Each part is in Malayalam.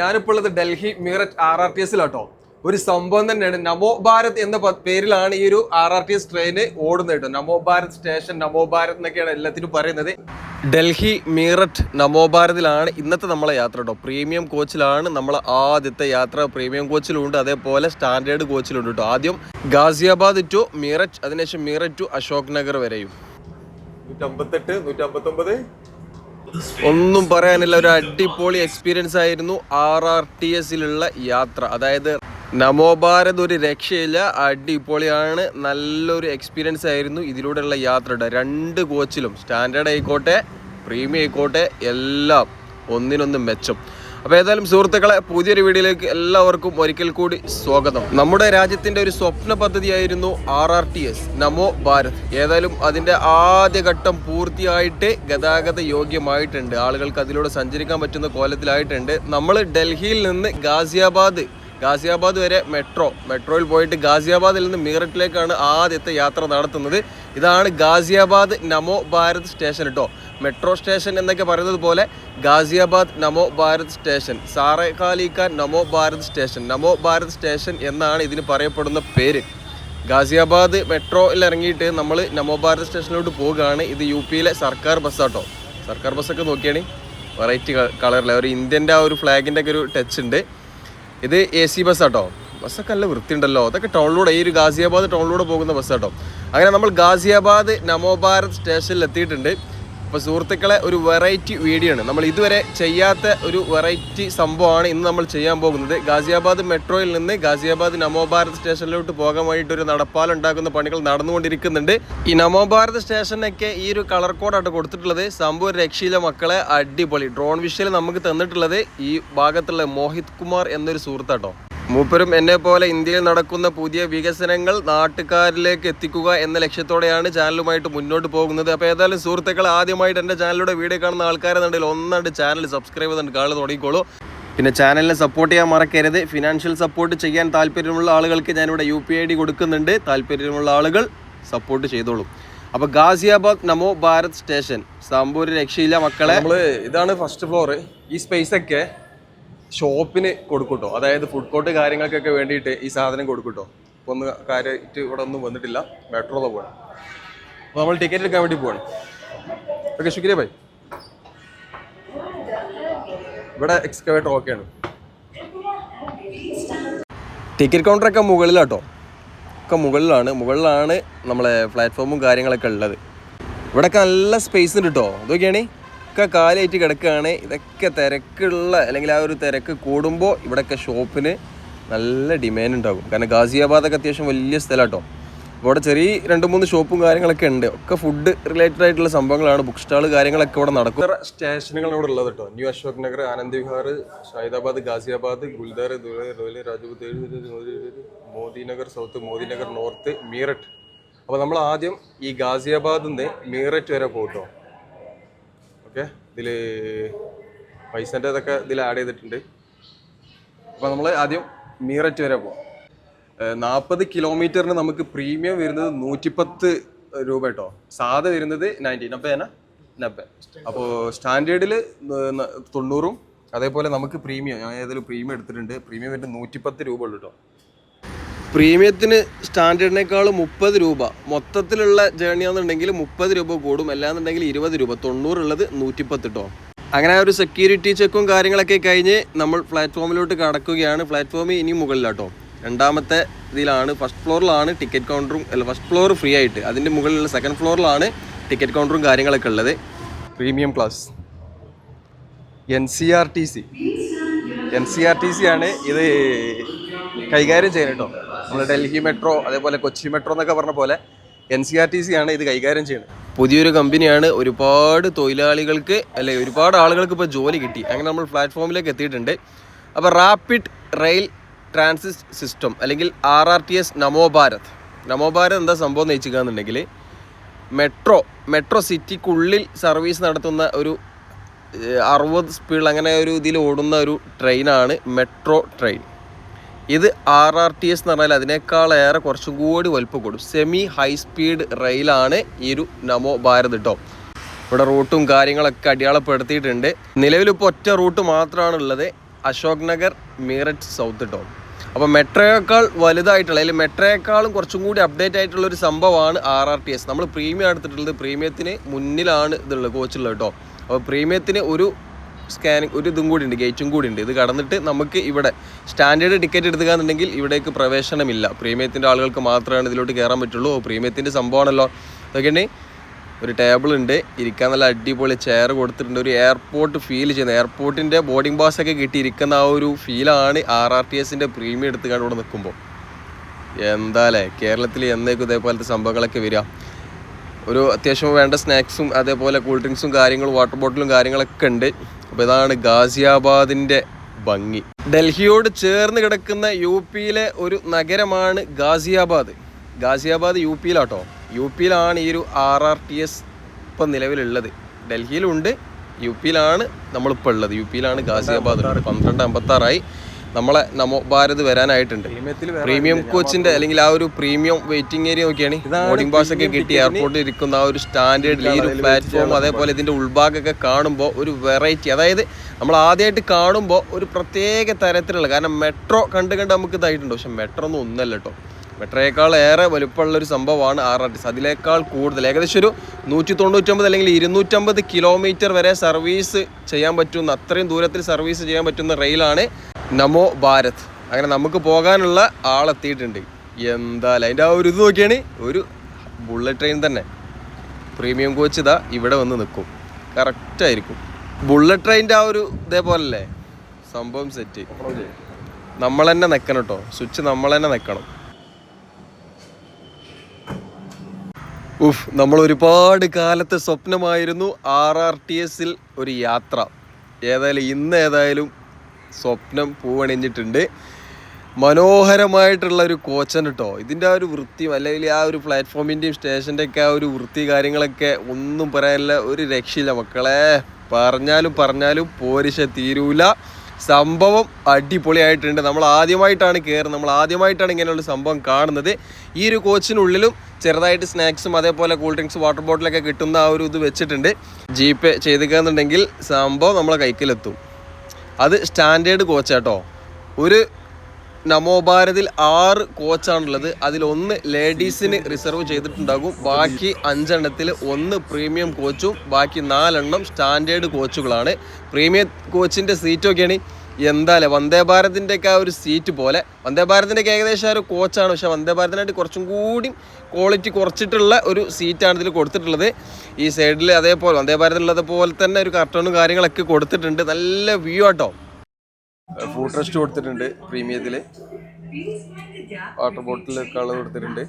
ഞാനിപ്പോൾ ഉള്ളത് Delhi Meerut R R T എസിലാട്ടോ. ഒരു സംഭവം തന്നെയാണ്. നമോ ഭാരത് എന്ന പേരിലാണ് ഈ ഒരു R R T S train ഓടുന്നത് കേട്ടോ. നമോ ഭാരത് സ്റ്റേഷൻ നമോ ഭാരത് എന്നൊക്കെയാണ് എല്ലാത്തിനും പറയുന്നത്. ഡൽഹി മീററ്റ് നമോ ഭാരതിലാണ് ഇന്നത്തെ നമ്മളെ യാത്ര കേട്ടോ. പ്രീമിയം കോച്ചിലാണ് നമ്മളെ ആദ്യത്തെ യാത്ര. പ്രീമിയം കോച്ചിലുണ്ട്. അതേപോലെ സ്റ്റാൻഡേർഡ് കോച്ചിലുണ്ട് കേട്ടോ. ആദ്യം ഗാസിയാബാദ് ടു മീററ്റ് അതിനുശേഷം മീററ്റ് ടു അശോക് നഗർ വരെയും. നൂറ്റമ്പത്തെട്ട് നൂറ്റമ്പത്തൊമ്പത് ഒന്നും പറയാനില്ല ഒരു അടിപൊളി എക്സ്പീരിയൻസ് ആയിരുന്നു ആർ ആർ ടി എസിലുള്ള യാത്ര. അതായത് നമോഭാരത് ഒരു രക്ഷയില്ല അടിപൊളിയാണ് നല്ലൊരു എക്സ്പീരിയൻസ് ആയിരുന്നു ഇതിലൂടെയുള്ള യാത്രയുടെ. രണ്ട് കോച്ചിലും സ്റ്റാൻഡേർഡ് ആയിക്കോട്ടെ പ്രീമിയം ആയിക്കോട്ടെ എല്ലാം ഒന്നിനൊന്ന് മെച്ചം. അപ്പോൾ ഏതായാലും സുഹൃത്തുക്കളെ പുതിയൊരു വീഡിയോയിലേക്ക് എല്ലാവർക്കും ഒരിക്കൽ കൂടി സ്വാഗതം. നമ്മുടെ രാജ്യത്തിന്റെ ഒരു സ്വപ്ന പദ്ധതിയായിരുന്നു R R T S Namo Bharat. ഏതായാലും അതിന്റെ ആദ്യഘട്ടം പൂർത്തിയായിട്ട് ഗതാഗത യോഗ്യമായിട്ടുണ്ട്. ആളുകൾക്ക് അതിലൂടെ സഞ്ചരിക്കാൻ പറ്റുന്ന കോലത്തിലായിട്ടുണ്ട്. നമ്മൾ ഡൽഹിയിൽ നിന്ന് ഗാസിയാബാദ് ഗാസിയാബാദ് വരെ മെട്രോ മെട്രോയിൽ പോയിട്ട് ഗാസിയാബാദിൽ നിന്ന് മീററ്റിലേക്കാണ് ആദ്യത്തെ യാത്ര നടത്തുന്നത്. ഇതാണ് ഗാസിയാബാദ് നമോ ഭാരത് സ്റ്റേഷൻ കേട്ടോ മെട്രോ സ്റ്റേഷൻ എന്നൊക്കെ പറയുന്നത് പോലെ ഗാസിയാബാദ് നമോ ഭാരത് സ്റ്റേഷൻ സാറേഖാലിക്ക നമോ ഭാരത് സ്റ്റേഷൻ നമോ ഭാരത് സ്റ്റേഷൻ എന്നാണ് ഇതിന് പറയപ്പെടുന്ന പേര്. ഗാസിയാബാദ് മെട്രോയിൽ ഇറങ്ങിയിട്ട് നമ്മൾ നമോ ഭാരത് സ്റ്റേഷനിലോട്ട് പോവുകയാണ്. ഇത് യു പിയിലെ സർക്കാർ ബസ്സാട്ടോ സർക്കാർ ബസ്സൊക്കെ നോക്കിയാണ്. വെറൈറ്റി കളറിലെ ഒരു ഇന്ത്യന്റെ ആ ഒരു ഫ്ലാഗിന്റെ ഒക്കെ ഒരു ടച്ച് ഉണ്ട്. ഇത് എ സി ബസ് ആട്ടോ ബസ്സൊക്കെ നല്ല വൃത്തിയുണ്ടല്ലോ. അതൊക്കെ ടൗണിലൂടെ ഈ ഒരു ഗാസിയാബാദ് ടൗണിലൂടെ പോകുന്ന ബസ് കേട്ടോ അങ്ങനെ നമ്മൾ ഗാസിയാബാദ് നമോ ഭാരത് സ്റ്റേഷനിൽ എത്തിയിട്ടുണ്ട്. അപ്പോൾ സുഹൃത്തുക്കളെ ഒരു വെറൈറ്റി വീഡിയോ ആണ്. നമ്മൾ ഇതുവരെ ചെയ്യാത്ത ഒരു വെറൈറ്റി സംഭവമാണ് ഇന്ന് നമ്മൾ ചെയ്യാൻ പോകുന്നത്. ഗാസിയാബാദ് മെട്രോയിൽ നിന്ന് ഗാസിയാബാദ് നമോ ഭാരത് സ്റ്റേഷനിലോട്ട് പോകാൻ വേണ്ടിയിട്ട് ഒരു നടപ്പാലം പണികൾ നടന്നുകൊണ്ടിരിക്കുന്നുണ്ട്. ഈ നമോ ഭാരത് സ്റ്റേഷനൊക്കെ ഈ ഒരു കളർ കോഡായിട്ട് കൊടുത്തിട്ടുള്ളത്. സംഭവം രക്ഷയിലെ മക്കളെ. അടിപൊളി. ഡ്രോൺ വിഷയിൽ നമുക്ക് തന്നിട്ടുള്ളത് ഈ ഭാഗത്തുള്ള മോഹിത് കുമാർ എന്നൊരു സുഹൃത്താട്ടോ. മൂപ്പരും എന്നെ പോലെ ഇന്ത്യയിൽ നടക്കുന്ന പുതിയ വികസനങ്ങൾ നാട്ടുകാരിലേക്ക് എത്തിക്കുക എന്ന ലക്ഷ്യത്തോടെയാണ് ചാനലുമായിട്ട് മുന്നോട്ട് പോകുന്നത്. അപ്പോൾ ഏതായാലും സുഹൃത്തുക്കൾ ആദ്യമായിട്ട് എന്റെ ചാനലിലൂടെ വീഡിയോ കാണുന്ന ആൾക്കാരെന്നുണ്ടെങ്കിൽ ഒന്നാണ്ട് ചാനൽ സബ്സ്ക്രൈബ് ചെയ്തിട്ട് കാണാൻ തുടങ്ങിക്കോളൂ. പിന്നെ ചാനലിനെ സപ്പോർട്ട് ചെയ്യാൻ മറക്കരുത്. ഫിനാൻഷ്യൽ സപ്പോർട്ട് ചെയ്യാൻ താല്പര്യമുള്ള ആളുകൾക്ക് ഞാനിവിടെ യു പി ഐ ഡി കൊടുക്കുന്നുണ്ട്. താല്പര്യമുള്ള ആളുകൾ സപ്പോർട്ട് ചെയ്തോളൂ. അപ്പോൾ ഗാസിയാബാദ് നമോ ഭാരത് സ്റ്റേഷൻ. സംഭവം രക്ഷയില്ല മക്കളെ. നമ്മൾ ഇതാണ് ഫസ്റ്റ് ഫ്ലോർ ഈ സ്പേസ് ഒക്കെ ഷോപ്പിന് കൊടുക്കൂട്ടോ. അതായത് ഫുഡ് കോർട്ട് കാര്യങ്ങൾക്കൊക്കെ വേണ്ടിയിട്ട് ഈ സാധനം കൊടുക്കൂട്ടോ. അപ്പോൾ ഒന്ന് കാര്യമായിട്ട് ഇവിടെ ഒന്നും വന്നിട്ടില്ല. മെട്രോలో പോകണം അപ്പോൾ നമ്മൾ ടിക്കറ്റ് എടുക്കാൻ വേണ്ടി പോകണം ഓക്കെ ശുക്രിയ ഭായ് ഇവിടെ എക്സ്കവേറ്റർ ഓക്കെയാണ് ടിക്കറ്റ് കൗണ്ടറൊക്കെ മുകളിലാട്ടോ. ഒക്കെ മുകളിലാണ്. മുകളിലാണ് നമ്മളെ പ്ലാറ്റ്ഫോമും കാര്യങ്ങളൊക്കെ ഉള്ളത്. ഇവിടെയൊക്കെ നല്ല സ്പേസ് ഉണ്ട് കേട്ടോ ഇതൊക്കെയാണ്? ഒക്കെ കാലായിട്ട് കിടക്കുകയാണ്. ഇതൊക്കെ തിരക്കുള്ള അല്ലെങ്കിൽ ആ ഒരു തിരക്ക് കൂടുമ്പോൾ ഇവിടെയൊക്കെ ഷോപ്പിന് നല്ല ഡിമാൻഡ് ഉണ്ടാകും. കാരണം ഗാസിയാബാദൊക്കെ അത്യാവശ്യം വലിയ സ്ഥലമാട്ടോ. അപ്പോൾ ഇവിടെ ചെറിയ രണ്ട് മൂന്ന് ഷോപ്പും കാര്യങ്ങളൊക്കെ ഉണ്ട്. ഒക്കെ ഫുഡ് റിലേറ്റഡ് ആയിട്ടുള്ള സംഭവങ്ങളാണ്. ബുക്ക് സ്റ്റാൾ കാര്യങ്ങളൊക്കെ ഇവിടെ നടക്കും. ഇത്ര സ്റ്റേഷനുകൾ ഇവിടെ ഉള്ളത് കേട്ടോ. ന്യൂ അശോക് നഗർ ആനന്ദ് വിഹാർ ഷൈദാബാദ് ഗാസിയാബാദ് ഗുൽദാർ റോയൽ മോദി മോദിനഗർ സൗത്ത് മോദിനഗർ നോർത്ത് മീററ്റ്. അപ്പോൾ നമ്മൾ ആദ്യം ഈ ഗാസിയാബാദിൽ നിന്ന് മീററ്റ് വരെ പോകട്ടോ. ഓക്കെ ഇതിൽ പൈസന്റെ ഇതൊക്കെ ഇതിൽ ആഡ് ചെയ്തിട്ടുണ്ട്. അപ്പോൾ നമ്മൾ ആദ്യം മീററ്റ് വരെ പോകാം നാൽപ്പത് കിലോമീറ്ററിന് നമുക്ക് പ്രീമിയം വരുന്നത് നൂറ്റിപ്പത്ത് രൂപ കേട്ടോ സാധ വരുന്നത് നയന്റി. നബ്ബേ ആണ് നബ്ബേ. അപ്പോൾ സ്റ്റാൻഡേർഡിൽ തൊണ്ണൂറും അതേപോലെ നമുക്ക് പ്രീമിയം ഞാൻ ഏതെങ്കിലും പ്രീമിയം എടുത്തിട്ടുണ്ട്. പ്രീമിയം വരുന്നത് നൂറ്റിപ്പത്ത് രൂപ ഉള്ളൂ കേട്ടോ പ്രീമിയത്തിന് സ്റ്റാൻഡേർഡിനേക്കാൾ മുപ്പത് രൂപ. മൊത്തത്തിലുള്ള ജേർണി ആണെന്നുണ്ടെങ്കിൽ മുപ്പത് രൂപ കൂടും. അല്ലാന്നുണ്ടെങ്കിൽ ഇരുപത് രൂപ. തൊണ്ണൂറുള്ളത് നൂറ്റിപ്പത്ത് കേട്ടോ അങ്ങനെ ഒരു സെക്യൂരിറ്റി ചെക്കും കാര്യങ്ങളൊക്കെ കഴിഞ്ഞ് നമ്മൾ പ്ലാറ്റ്ഫോമിലോട്ട് കടക്കുകയാണ്. പ്ലാറ്റ്ഫോമിൽ ഇനി മുകളിലാട്ടോ. രണ്ടാമത്തെ ഇതിലാണ് ഫസ്റ്റ് ഫ്ലോറിലാണ് ടിക്കറ്റ് കൗണ്ടറും അല്ല ഫസ്റ്റ് ഫ്ലോർ ഫ്രീ ആയിട്ട്. അതിന്റെ മുകളിലുള്ള സെക്കൻഡ് ഫ്ലോറിലാണ് ടിക്കറ്റ് കൗണ്ടറും കാര്യങ്ങളൊക്കെ ഉള്ളത്. Premium class N C R T C N C R T C ആണ് ഇത് കൈകാര്യം ചെയ്യണം കേട്ടോ നമ്മൾ ഡൽഹി മെട്രോ അതേപോലെ കൊച്ചി മെട്രോ എന്നൊക്കെ പറഞ്ഞ പോലെ N C R T C ആണ് ഇത് കൈകാര്യം ചെയ്യുന്നത്. പുതിയൊരു കമ്പനിയാണ് ഒരുപാട് തൊഴിലാളികൾക്ക് അല്ലെ ഒരുപാട് ആളുകൾക്ക് ഇപ്പോൾ ജോലി കിട്ടി. അങ്ങനെ നമ്മൾ പ്ലാറ്റ്ഫോമിലേക്ക് എത്തിയിട്ടുണ്ട്. അപ്പോൾ റാപ്പിഡ് റെയിൽ ട്രാൻസിറ്റ് സിസ്റ്റം അല്ലെങ്കിൽ R R T S Namo Bharat. Namo Bharat എന്താ സംഭവം എന്ന് വെച്ചിട്ടുണ്ടെങ്കിൽ മെട്രോ മെട്രോ സിറ്റിക്കുള്ളിൽ സർവീസ് നടത്തുന്ന ഒരു അറുപത് സ്പീഡിൽ അങ്ങനെ ഒരു ഇതിൽ ഓടുന്ന ഒരു ട്രെയിനാണ് മെട്രോ ട്രെയിൻ ഇത് ആർ ആർ ടി എസ് എന്ന് പറഞ്ഞാൽ അതിനേക്കാളേറെ കുറച്ചും കൂടി വലുപ്പം കൂടും. സെമി ഹൈ സ്പീഡ് റെയിലാണ് ഈ ഒരു നമോ ഭാരത് കേട്ടോ ഇവിടെ റൂട്ടും കാര്യങ്ങളൊക്കെ അടയാളപ്പെടുത്തിയിട്ടുണ്ട്. നിലവിലിപ്പോൾ ഒറ്റ റൂട്ട് മാത്രമാണ് ഉള്ളത്. അശോക് നഗർ മീററ്റ് സൗത്ത് കേട്ടോ അപ്പോൾ മെട്രോയേക്കാൾ വലുതായിട്ടുള്ള അല്ലെങ്കിൽ മെട്രോയേക്കാളും കുറച്ചും കൂടി അപ്ഡേറ്റ് ആയിട്ടുള്ള ഒരു സംഭവമാണ് ആർ ആർ ടി എസ് നമ്മൾ പ്രീമിയം എടുത്തിട്ടുള്ളത് പ്രീമിയത്തിന് മുന്നിലാണ് ഇതുള്ളത് കോച്ചുള്ളത് കേട്ടോ അപ്പോൾ പ്രീമിയത്തിന് ഒരു സ്കാനിങ് ഒരു ഇതും കൂടി ഉണ്ട് ഗേറ്റും കൂടി ഉണ്ട് ഇത് കടന്നിട്ട് നമുക്ക് ഇവിടെ സ്റ്റാൻഡേർഡ് ടിക്കറ്റ് എടുക്കുക എന്നുണ്ടെങ്കിൽ ഇവിടേക്ക് പ്രവേശനമില്ല. പ്രീമിയത്തിന്റെ ആളുകൾക്ക് മാത്രമാണ് ഇതിലോട്ട് കയറാൻ പറ്റുള്ളൂ. പ്രീമിയത്തിന്റെ സംഭവമാണല്ലോ. അതൊക്കെയാണ് ഒരു ടേബിൾ ഉണ്ട്. ഇരിക്കാൻ നല്ല അടിപൊളി ചെയർ കൊടുത്തിട്ടുണ്ട്. ഒരു എയർപോർട്ട് ഫീൽ ചെയ്യുന്നത് എയർപോർട്ടിന്റെ ബോർഡിംഗ് പാസ് ഒക്കെ കിട്ടി ആ ഒരു ഫീലാണ് ആർ ആർ ടി എസിന്റെ പ്രീമിയം എടുത്തുകൊണ്ട് ഇവിടെ നിൽക്കുമ്പോൾ. എന്താല്ലേ? കേരളത്തിൽ എന്നേക്കും ഇതേപോലത്തെ സംഭവങ്ങളൊക്കെ വരിക. ഒരു അത്യാവശ്യം വേണ്ട സ്നാക്സും അതേപോലെ കൂൾ ഡ്രിങ്ക്സും കാര്യങ്ങളും വാട്ടർ ബോട്ടിലും കാര്യങ്ങളൊക്കെ ഉണ്ട്. അപ്പോൾ ഇതാണ് ഗാസിയാബാദിന്റെ ഭംഗി. ഡൽഹിയോട് ചേർന്ന് കിടക്കുന്ന യു പിയിലെ ഒരു നഗരമാണ് ഗാസിയാബാദ്. ഗാസിയാബാദ് യു പിയിലാട്ടോ യു പിയിലാണ് ഈ ഒരു ആർ ആർ ടി എസ് ഇപ്പം നിലവിലുള്ളത്. ഡൽഹിയിലുണ്ട് യു പിയിലാണ് നമ്മളിപ്പോൾ ഉള്ളത്. യു പിയിലാണ് ഗാസിയാബാദ്. പന്ത്രണ്ട് അമ്പത്താറായി. നമ്മളെ നമോ ഭാരത് വരാനായിട്ടുണ്ട്. പ്രീമിയം കോച്ചിന്റെ അല്ലെങ്കിൽ ആ ഒരു പ്രീമിയം വെയിറ്റിംഗ് ഏരിയ നോക്കിയാണ് ബോർഡിംഗ് പാസ് ഒക്കെ കിട്ടി എയർപോർട്ടിൽ ഇരിക്കുന്ന ആ ഒരു സ്റ്റാൻഡേർഡ് ഈ ഒരു പ്ലാറ്റ്ഫോം അതേപോലെ ഇതിന്റെ ഉൾഭാഗമൊക്കെ കാണുമ്പോൾ ഒരു വെറൈറ്റി അതായത് നമ്മൾ ആദ്യമായിട്ട് കാണുമ്പോൾ ഒരു പ്രത്യേക തരത്തിലുള്ള കാരണം മെട്രോ കണ്ട് കണ്ട് നമുക്ക് ഇതായിട്ടുണ്ട്. പക്ഷെ മെട്രോ ഒന്നും ഒന്നല്ല കേട്ടോ മെട്രോയേക്കാൾ ഏറെ വലുപ്പമുള്ള ഒരു സംഭവമാണ് ആർ ആർ ടി എസ് അതിനേക്കാൾ കൂടുതൽ. ഏകദേശം ഒരു നൂറ്റി തൊണ്ണൂറ്റൊമ്പത് അല്ലെങ്കിൽ ഇരുന്നൂറ്റമ്പത് കിലോമീറ്റർ വരെ സർവീസ് ചെയ്യാൻ പറ്റുന്ന അത്രയും ദൂരത്തിൽ സർവീസ് ചെയ്യാൻ പറ്റുന്ന റെയിലാണ് നമോ ഭാരത്. അങ്ങനെ നമുക്ക് പോകാനുള്ള ആളെത്തിയിട്ടുണ്ട്. എന്തായാലും അതിന്റെ ആ ഒരു ഇത് നോക്കിയാണ് ഒരു ബുള്ളറ്റ് ട്രെയിൻ തന്നെ. പ്രീമിയം കോച്ച് ഇതാ ഇവിടെ വന്ന് നിൽക്കും. കറക്റ്റായിരിക്കും ബുള്ളറ്റ് ട്രെയിന്റെ ആ ഒരു ഇതേപോലല്ലേ? സംഭവം സെറ്റ് നമ്മൾ തന്നെ നിൽക്കണം കേട്ടോ. സ്വിച്ച് നമ്മൾ തന്നെ നിൽക്കണം. ഉഫ് നമ്മൾ ഒരുപാട് കാലത്തെ സ്വപ്നമായിരുന്നു ആർ ആർ ടി എസിൽ ഒരു യാത്ര. ഏതായാലും ഇന്ന് ഏതായാലും സ്വപ്നം പൂവണിഞ്ഞിട്ടുണ്ട്. മനോഹരമായിട്ടുള്ള ഒരു കോച്ചൻ കേട്ടോ ഇതിന്റെ ആ ഒരു വൃത്തിയും അല്ലെങ്കിൽ ആ ഒരു പ്ലാറ്റ്ഫോമിന്റെയും സ്റ്റേഷന്റെ ഒക്കെ ആ ഒരു വൃത്തി കാര്യങ്ങളൊക്കെ ഒന്നും പറയാനില്ല ഒരു രക്ഷയില്ല മക്കളെ. പറഞ്ഞാലും പറഞ്ഞാലും പോരിശ തീരൂല. സംഭവം അടിപൊളിയായിട്ടുണ്ട്. നമ്മൾ ആദ്യമായിട്ടാണ് കയറുന്നത് നമ്മൾ ആദ്യമായിട്ടാണ് ഇങ്ങനെയുള്ള സംഭവം കാണുന്നത്. ഈ ഒരു കോച്ചിനുള്ളിലും ചെറുതായിട്ട് സ്നാക്സും അതേപോലെ കൂൾ ഡ്രിങ്ക്സ് വാട്ടർ ബോട്ടിലൊക്കെ കിട്ടുന്ന ആ ഒരു ഇത് വെച്ചിട്ടുണ്ട്. ജി പേ ചെയ്തിക്കാന്നുണ്ടെങ്കിൽ സംഭവം നമ്മളെ കൈക്കിലെത്തും അത് സ്റ്റാൻഡേർഡ് കോച്ചാട്ടോ ഒരു നമോഭാരതിൽ ആറ് കോച്ചാണുള്ളത് അതിലൊന്ന് ലേഡീസിന് റിസർവ് ചെയ്തിട്ടുണ്ടാകും. ബാക്കി അഞ്ചെണ്ണത്തിൽ ഒന്ന് പ്രീമിയം കോച്ചും ബാക്കി നാലെണ്ണം സ്റ്റാൻഡേർഡ് കോച്ചുകളാണ് പ്രീമിയം കോച്ചിന്റെ സീറ്റൊക്കെയാണ് എന്തായാലും വന്ദേ ഭാരതിന്റെ ഒക്കെ ആ ഒരു സീറ്റ് പോലെ. വന്ദേ ഭാരതിന്റെ ഒക്കെ ഏകദേശം ആ ഒരു കോച്ചാണ് പക്ഷേ വന്ദേ ഭാരതിനായിട്ട് കുറച്ചും കൂടി ക്വാളിറ്റി കുറച്ചിട്ടുള്ള ഒരു സീറ്റാണ് ഇതിൽ കൊടുത്തിട്ടുള്ളത്. ഈ സൈഡിൽ അതേപോലെ വന്ദേ ഭാരതിലുള്ളത് പോലെ തന്നെ ഒരു കർട്ടണും കാര്യങ്ങളൊക്കെ കൊടുത്തിട്ടുണ്ട്. നല്ല വ്യൂ ആട്ടോ. ഫുഡ് റെസ്റ്റ് കൊടുത്തിട്ടുണ്ട് പ്രീമിയത്തിൽ വാട്ടർ ബോട്ടിൽ കളർ കൊടുത്തിട്ടുണ്ട്.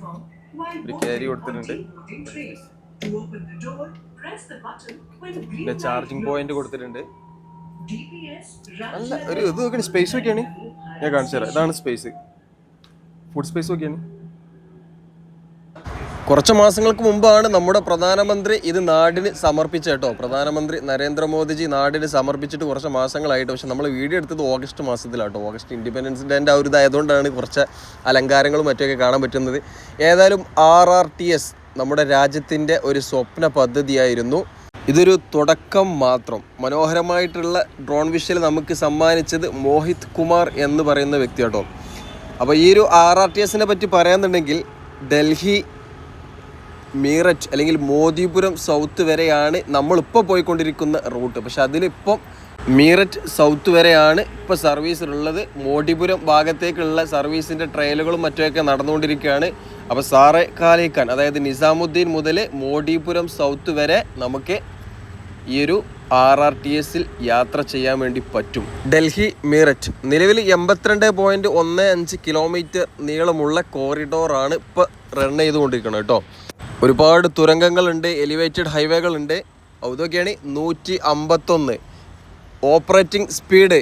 ഒരു ക്യാരി കൊടുത്തിട്ടുണ്ട്. പിന്നെ ചാർജിങ് പോയിന്റ് കൊടുത്തിട്ടുണ്ട്. നല്ല ഒരു ഇത് നോക്കണേ സ്പേസ് നോക്കിയാണ് ഞാൻ കാണിച്ചു തരാം. ഇതാണ് സ്പേസ് ഫുഡ് സ്പേസ് നോക്കിയാണ് കുറച്ച് മാസങ്ങൾക്ക് മുമ്പാണ് നമ്മുടെ പ്രധാനമന്ത്രി ഇത് നാടിന് സമർപ്പിച്ച കേട്ടോ. പ്രധാനമന്ത്രി നരേന്ദ്രമോദിജി നാടിന് സമർപ്പിച്ചിട്ട് കുറച്ച് മാസങ്ങളായിട്ട്. പക്ഷെ നമ്മൾ വീഡിയോ എടുത്തത് ഓഗസ്റ്റ് മാസത്തിലാട്ടോ ഓഗസ്റ്റ് ഇൻഡിപെൻഡൻസ് ഡേന്റെ ആ ഒരു ഇതായതുകൊണ്ടാണ് കുറച്ച് അലങ്കാരങ്ങളും മറ്റൊക്കെ കാണാൻ പറ്റുന്നത്. ഏതായാലും ആർ ആർ ടി എസ് നമ്മുടെ രാജ്യത്തിന്റെ ഒരു സ്വപ്ന പദ്ധതിയായിരുന്നു. ഇതൊരു തുടക്കം മാത്രം. മനോഹരമായിട്ടുള്ള ഡ്രോൺ വിഷ്വൽ നമുക്ക് സമ്മാനിച്ചത് മോഹിത് കുമാർ എന്ന് പറയുന്ന വ്യക്തി കേട്ടോ അപ്പോൾ ഈ ഒരു ആർ ആർ ടി എസിനെ പറ്റി പറയാന്നുണ്ടെങ്കിൽ ഡൽഹി മീററ്റ് അല്ലെങ്കിൽ മോദിപുരം സൗത്ത് വരെയാണ് നമ്മളിപ്പോൾ പോയിക്കൊണ്ടിരിക്കുന്ന റൂട്ട്. പക്ഷെ അതിലിപ്പം മീററ്റ് സൗത്ത് വരെയാണ് ഇപ്പോൾ സർവീസിലുള്ളത് മോഡിപുരം ഭാഗത്തേക്കുള്ള സർവീസിന്റെ ട്രയലുകളും മറ്റുമൊക്കെ നടന്നുകൊണ്ടിരിക്കുകയാണ്. അപ്പോൾ സാറെ കാലിക്കാൻ അതായത് നിസാമുദ്ദീൻ മുതൽ മോഡിപുരം സൗത്ത് വരെ നമുക്ക് ഈ ഒരു ആർ ആർ ടി എസിൽ യാത്ര ചെയ്യാൻ വേണ്ടി പറ്റും. ഡൽഹി മീററ്റ്. നിലവിൽ എൺപത്തിരണ്ട് പോയിന്റ് ഒന്ന് അഞ്ച് കിലോമീറ്റർ നീളമുള്ള കോറിഡോറാണ് ഇപ്പോൾ റൺ ചെയ്തുകൊണ്ടിരിക്കുന്നത് കേട്ടോ. ഒരുപാട് തുരങ്കങ്ങളുണ്ട് എലിവേറ്റഡ് ഹൈവേകളുണ്ട് അതൊക്കെയാണ് നൂറ്റി അമ്പത്തൊന്ന്. ഓപ്പറേറ്റിംഗ് സ്പീഡ്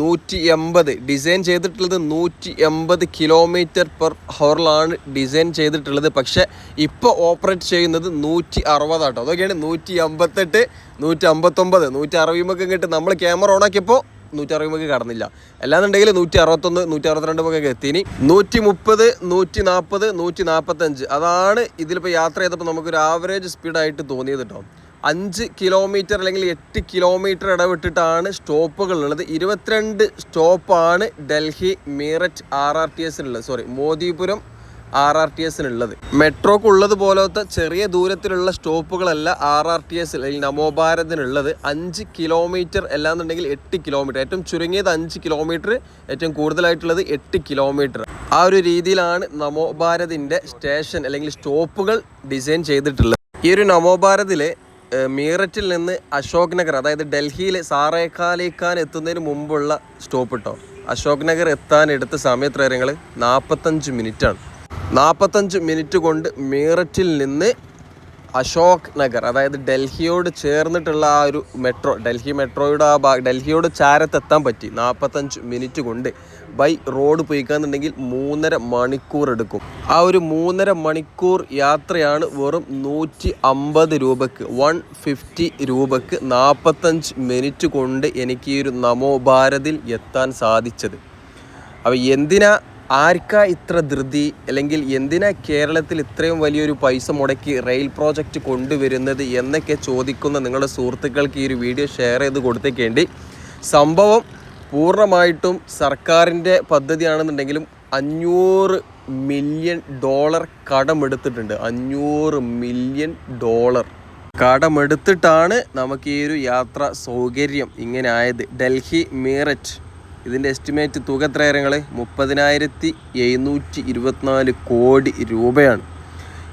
നൂറ്റി എൺപത് ഡിസൈൻ ചെയ്തിട്ടുള്ളത് നൂറ്റി എൺപത് കിലോമീറ്റർ പെർ ഹവറിലാണ് ഡിസൈൻ ചെയ്തിട്ടുള്ളത്. പക്ഷേ ഇപ്പോൾ ഓപ്പറേറ്റ് ചെയ്യുന്നത് നൂറ്റി അറുപതാട്ടോ അതൊക്കെയാണ് നൂറ്റി അമ്പത്തെട്ട് നൂറ്റി അമ്പത്തൊമ്പത് നൂറ്റി അറുപതുമൊക്കെ കിട്ടും നമ്മൾ ക്യാമറ ഓണാക്കിയപ്പോൾ നൂറ്റി അറുപതുമൊക്കെ കടന്നില്ല. അല്ലാന്നുണ്ടെങ്കിൽ നൂറ്റി അറുപത്തൊന്ന് നൂറ്റി അറുപത്തിരണ്ടുമൊക്കെ എത്തിനി നൂറ്റി മുപ്പത് നൂറ്റി നാൽപ്പത് നൂറ്റി നാൽപ്പത്തഞ്ച് അതാണ് ഇതിലിപ്പോൾ യാത്ര ചെയ്തപ്പോൾ നമുക്കൊരു ആവറേജ് സ്പീഡായിട്ട് തോന്നിയത് കേട്ടോ അഞ്ച് കിലോമീറ്റർ അല്ലെങ്കിൽ എട്ട് കിലോമീറ്റർ ഇടവിട്ടിട്ടാണ് സ്റ്റോപ്പുകൾ ഉള്ളത് ഇരുപത്തിരണ്ട് സ്റ്റോപ്പാണ് Delhi Meerut R R T എസിനുള്ളത്. Sorry Modipuram R R T എസിനുള്ളത്. മെട്രോക്ക് ഉള്ളത് പോലത്തെ ചെറിയ ദൂരത്തിലുള്ള സ്റ്റോപ്പുകളല്ല ആർ ആർ ടി എസ് അല്ലെങ്കിൽ നമോഭാരതിനുള്ളത് അഞ്ച് കിലോമീറ്റർ അല്ലാന്നുണ്ടെങ്കിൽ എട്ട് കിലോമീറ്റർ ഏറ്റവും ചുരുങ്ങിയത് അഞ്ച് കിലോമീറ്റർ ഏറ്റവും കൂടുതലായിട്ടുള്ളത് എട്ട് കിലോമീറ്റർ ആ ഒരു രീതിയിലാണ് നമോഭാരതിന്റെ സ്റ്റേഷൻ അല്ലെങ്കിൽ സ്റ്റോപ്പുകൾ ഡിസൈൻ ചെയ്തിട്ടുള്ളത്. ഈ ഒരു നമോഭാരതിലെ മീററ്റിൽ നിന്ന് അശോക് നഗർ അതായത് ഡൽഹിയിൽ സാറേഖാലിക്കാൻ എത്തുന്നതിന് മുമ്പുള്ള സ്റ്റോപ്പ് കേട്ടോ അശോക് നഗർ എത്താൻ എടുത്ത സമയത്ത് നിങ്ങൾ നാൽപ്പത്തഞ്ച് മിനിറ്റാണ്. നാൽപ്പത്തഞ്ച് മിനിറ്റ് കൊണ്ട് മീററ്റിൽ നിന്ന് അശോക് നഗർ അതായത് ഡൽഹിയോട് ചേർന്നിട്ടുള്ള ആ ഒരു മെട്രോ ഡൽഹി മെട്രോയുടെ ആ ഭാഗം ഡൽഹിയോട് ചാരത്തെത്താൻ പറ്റി. നാൽപ്പത്തഞ്ച് മിനിറ്റ് കൊണ്ട് ബൈ റോഡ് പോയിക്കാന്നുണ്ടെങ്കിൽ മൂന്നര മണിക്കൂർ എടുക്കും. ആ ഒരു മൂന്നര മണിക്കൂർ യാത്രയാണ് വെറും നൂറ്റി അമ്പത് രൂപക്ക് വൺ ഫിഫ്റ്റി രൂപക്ക് നാൽപ്പത്തഞ്ച് മിനിറ്റ് കൊണ്ട് എനിക്ക് ഈ ഒരു നമോ ഭാരതിൽ എത്താൻ സാധിച്ചത്. അപ്പോൾ എന്തിനാ ആർക്കാ ഇത്ര ധൃതി? അല്ലെങ്കിൽ എന്തിനാ കേരളത്തിൽ ഇത്രയും വലിയൊരു പൈസ മുടക്കി റെയിൽ പ്രോജക്റ്റ് കൊണ്ടുവരുന്നത് എന്നൊക്കെ ചോദിക്കുന്ന നിങ്ങളുടെ സുഹൃത്തുക്കൾക്ക് ഈ ഒരു വീഡിയോ ഷെയർ ചെയ്ത് കൊടുത്തേക്കേണ്ടി. സംഭവം പൂർണമായിട്ടും സർക്കാരിന്റെ പദ്ധതിയാണെന്നുണ്ടെങ്കിലും അഞ്ഞൂറ് മില്യൺ ഡോളർ കടമെടുത്തിട്ടുണ്ട്. അഞ്ഞൂറ് മില്യൺ ഡോളർ കടമെടുത്തിട്ടാണ് നമുക്ക് ഈ ഒരു യാത്ര സൗകര്യം ഇങ്ങനെ ആയത് ഡൽഹി മീററ്റ് ഇതിന്റെ എസ്റ്റിമേറ്റ് തുക എത്രയേറെ കാര്യങ്ങൾ മുപ്പതിനായിരത്തി എഴുന്നൂറ്റി ഇരുപത്തിനാല് കോടി രൂപയാണ്.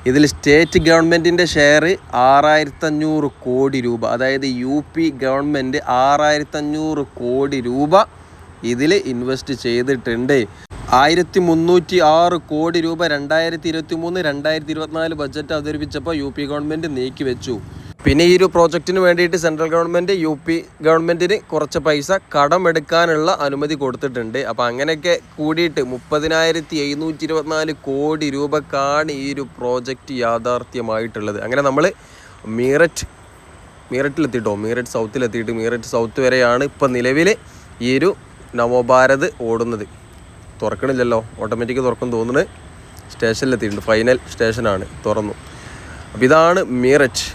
ഇതിൽ സ്റ്റേറ്റ് ഗവൺമെന്റിന്റെ ഷെയർ ആറായിരത്തഞ്ഞൂറ് കോടി രൂപ. അതായത് യു പി ഗവൺമെന്റ് ആറായിരത്തഞ്ഞൂറ് കോടി രൂപ ഇതിൽ ഇൻവെസ്റ്റ് ചെയ്തിട്ടുണ്ട്. ആയിരത്തി മുന്നൂറ്റി ആറ് കോടി രൂപ രണ്ടായിരത്തി ഇരുപത്തി മൂന്ന് രണ്ടായിരത്തി ഇരുപത്തിനാല് ബജറ്റ് അവതരിപ്പിച്ചപ്പോൾ യു പി ഗവൺമെന്റ് നീക്കി വെച്ചു പിന്നെ ഈ ഒരു പ്രോജക്റ്റിന് വേണ്ടിയിട്ട് സെൻട്രൽ ഗവൺമെന്റ് യു പി ഗവൺമെന്റിന് കുറച്ച് പൈസ കടമെടുക്കാനുള്ള അനുമതി കൊടുത്തിട്ടുണ്ട്. അപ്പോൾ അങ്ങനെയൊക്കെ കൂടിയിട്ട് മുപ്പതിനായിരത്തി എഴുന്നൂറ്റി ഇരുപത്തിനാല് കോടി രൂപക്കാണ് ഈ ഒരു പ്രോജക്റ്റ് യാഥാർത്ഥ്യമായിട്ടുള്ളത്. അങ്ങനെ നമ്മൾ മീററ്റ് മീററ്റിലെത്തിയിട്ടോ? മീററ്റ് സൗത്തിലെത്തിയിട്ട് മീററ്റ് സൗത്ത് വരെയാണ് ഇപ്പം നിലവിൽ ഈ ഒരു നവഭാരത് ഓടുന്നത്. തുറക്കണില്ലല്ലോ? ഓട്ടോമാറ്റിക് തുറക്കും തോന്നുന്നത് സ്റ്റേഷനിലെത്തിയിട്ടുണ്ട്. ഫൈനൽ സ്റ്റേഷനാണ് തുറന്നു. അപ്പോൾ ഇതാണ് മീററ്റ്.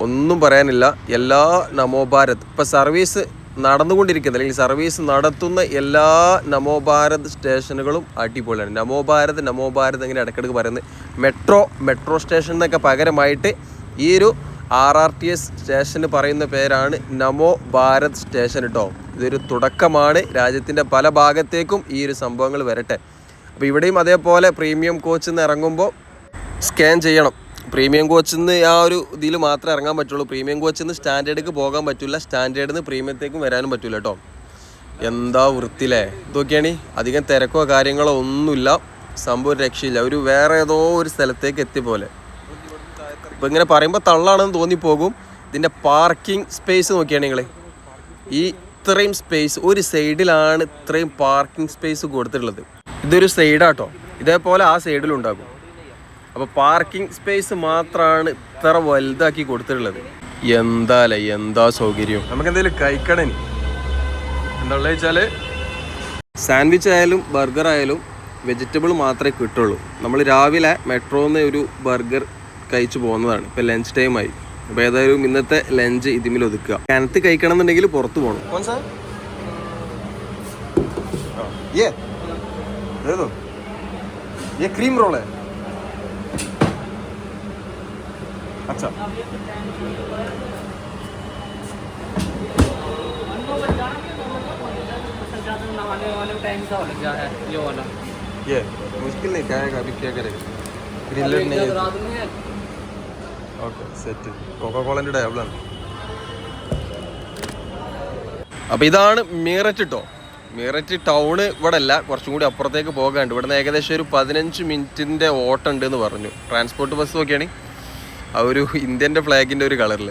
ഒന്നും പറയാനില്ല. എല്ലാ നമോ ഭാരത്. ഇപ്പം സർവീസ് നടന്നുകൊണ്ടിരിക്കുന്ന അല്ലെങ്കിൽ സർവീസ് നടത്തുന്ന എല്ലാ നമോ ഭാരത് സ്റ്റേഷനുകളും അടിപൊളിയാണ്. നമോ ഭാരത് നമോ ഭാരത് ഇങ്ങനെ ഇടയ്ക്കിടയ്ക്ക് പറയുന്നത്. മെട്രോ മെട്രോ സ്റ്റേഷൻ എന്നൊക്കെ പകരമായിട്ട് ഈ ഒരു ആർ ആർ ടി എസ് സ്റ്റേഷന് പറയുന്ന പേരാണ് നമോ ഭാരത് സ്റ്റേഷൻ കേട്ടോ ഇതൊരു തുടക്കമാണ്. രാജ്യത്തിന്റെ പല ഭാഗത്തേക്കും ഈ ഒരു സംഭവങ്ങൾ വരട്ടെ. അപ്പോൾ ഇവിടെയും അതേപോലെ പ്രീമിയം കോച്ചിൽ നിന്ന് ഇറങ്ങുമ്പോൾ സ്കാൻ ചെയ്യണം. പ്രീമിയം കോച്ചിൽ നിന്ന് ആ ഒരു ഇതിൽ മാത്രമേ ഇറങ്ങാൻ പറ്റുള്ളൂ. പ്രീമിയം കോച്ചിൽ നിന്ന് സ്റ്റാൻഡേർഡിലേക്ക് പോകാൻ പറ്റില്ല സ്റ്റാൻഡേർഡിൽ നിന്ന് പ്രീമിയത്തേക്കും വരാനും പറ്റില്ല കേട്ടോ എന്താ വൃത്തിയില്ലേ? ഇതൊക്കെയാണ് അധികം തിരക്കോ കാര്യങ്ങളോ ഒന്നുമില്ല. സംഭവം രക്ഷയില്ല. ഒരു വേറെ ഏതോ ഒരു സ്ഥലത്തേക്ക് എത്തിയ പോലെ. ഇപ്പം ഇങ്ങനെ പറയുമ്പോൾ തള്ളാണെന്ന് തോന്നിപ്പോകും. ഇതിന്റെ പാർക്കിംഗ് സ്പേസ് നോക്കിയാണ് നിങ്ങൾ ഈ ഇത്രയും സ്പേസ് ഒരു സൈഡിലാണ് ഇത്രയും പാർക്കിംഗ് സ്പേസ് കൊടുത്തിട്ടുള്ളത്. ഇതൊരു സൈഡാട്ടോ ഇതേപോലെ ആ സൈഡിലും ഉണ്ടാകും. അപ്പോൾ പാർക്കിംഗ് സ്പേസ് മാത്രമാണ് ഇത്ര വലുതാക്കി കൊടുത്തിട്ടുള്ളത്. എന്താല്ലേ എന്താ സൗകര്യം? നമുക്ക് എന്തെങ്കിലും കഴിക്കണേ എന്താ സാൻഡ്വിച്ച് ആയാലും ബർഗർ ആയാലും വെജിറ്റബിൾ മാത്രമേ കിട്ടുള്ളൂ. നമ്മൾ രാവിലെ മെട്രോന്ന് ഒരു ബർഗർ കഴിച്ചു പോകുന്നതാണ്. ഇപ്പൊ ലഞ്ച് ടൈം ആയി. അപ്പോൾ ഏതായാലും ഇന്നത്തെ ലഞ്ച് ഇതിമിൽ ഒതുക്കുക. കനത്ത് കഴിക്കണം എന്നുണ്ടെങ്കിൽ പുറത്ത് പോകണം ക്രീം दे वाला ये मुश्किल नहीं खाएगा अभी क्या करेगा ग्रिलेड नहीं है रात में है ഓക്കെ സെറ്റ് കോക്കോളൻ്റെ ടേബിളാണ് അപ്പോൾ ഇതാണ് മീററ്റ് കേട്ടോ മീററ്റ് ടൗണ് ഇവിടെ അല്ല കുറച്ചും കൂടി അപ്പുറത്തേക്ക് പോകാണ്ട് ഇവിടെ നിന്ന് ഏകദേശം ഒരു പതിനഞ്ച് മിനിറ്റിൻ്റെ ഓട്ടം ഉണ്ട് എന്ന് പറഞ്ഞു ട്രാൻസ്പോർട്ട് ബസ് നോക്കിയാണ് ആ ഒരു ഇന്ത്യന്റെ ഫ്ലാഗിന്റെ ഒരു കളറിൽ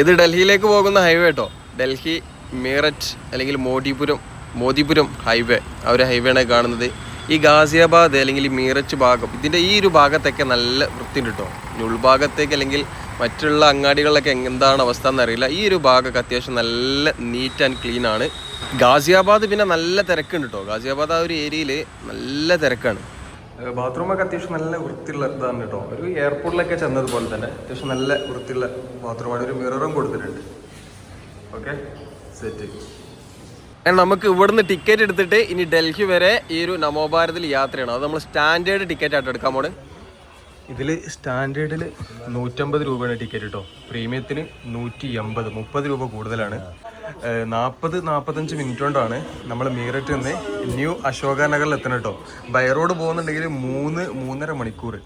ഇത് ഡൽഹിയിലേക്ക് പോകുന്ന ഹൈവേ കേട്ടോ ഡൽഹി മീററ്റ് അല്ലെങ്കിൽ മോദിപുരം മോദിപുരം ഹൈവേ ആ ഒരു ഹൈവേ ആണ് കാണുന്നത്. ഈ ഗാസിയാബാദ് അല്ലെങ്കിൽ മീററ്റ് ഭാഗം ഇതിന്റെ ഈ ഒരു ഭാഗത്തൊക്കെ നല്ല വൃത്തിയുണ്ട് കേട്ടോ ഉൾഭാഗത്തേക്ക് അല്ലെങ്കിൽ മറ്റുള്ള അങ്ങാടികളിലൊക്കെ എന്താണ് അവസ്ഥ എന്നറിയില്ല. ഈ ഒരു ഭാഗമൊക്കെ അത്യാവശ്യം നല്ല നീറ്റ് ആൻഡ് ക്ലീൻ ആണ്. ഗാസിയാബാദ് പിന്നെ നല്ല തിരക്കുണ്ട് കേട്ടോ ഗാസിയാബാദ് ആ ഒരു ഏരിയയിൽ നല്ല തിരക്കാണ്. ബാത്റൂമൊക്കെ അത്യാവശ്യം നല്ല വൃത്തിയുള്ള ഇതാണ് കേട്ടോ. ഒരു എയർപോർട്ടിലൊക്കെ ചെന്നതുപോലെ തന്നെ അത്യാവശ്യം നല്ല വൃത്തിയുള്ള ബാത്റൂമാണ് ഒരു മിററും കൊടുത്തിട്ടുണ്ട്. ഓക്കെ സെറ്റ് നമുക്ക് ഇവിടുന്ന് ടിക്കറ്റ് എടുത്തിട്ട് ഇനി ഡൽഹി വരെ ഈ ഒരു നമോഭാരതിൽ യാത്രയാണ്. അത് നമ്മൾ സ്റ്റാൻഡേർഡ് ടിക്കറ്റ് ആയിട്ട് എടുക്കാൻ പോണ്. ഇതിൽ സ്റ്റാൻഡേർഡിൽ നൂറ്റമ്പത് രൂപയാണ് ടിക്കറ്റ് കേട്ടോ പ്രീമിയത്തിന് നൂറ്റി എൺപത് മുപ്പത് രൂപ കൂടുതലാണ്. നാൽപ്പത് നാൽപ്പത്തഞ്ച് മിനിറ്റ് കൊണ്ടാണ് നമ്മൾ മീററ്റ് നിന്ന് ന്യൂ അശോക നഗറിൽ എത്തണം കേട്ടോ ബൈ റോഡ് പോകുന്നുണ്ടെങ്കിൽ മൂന്ന് മൂന്നര മണിക്കൂർ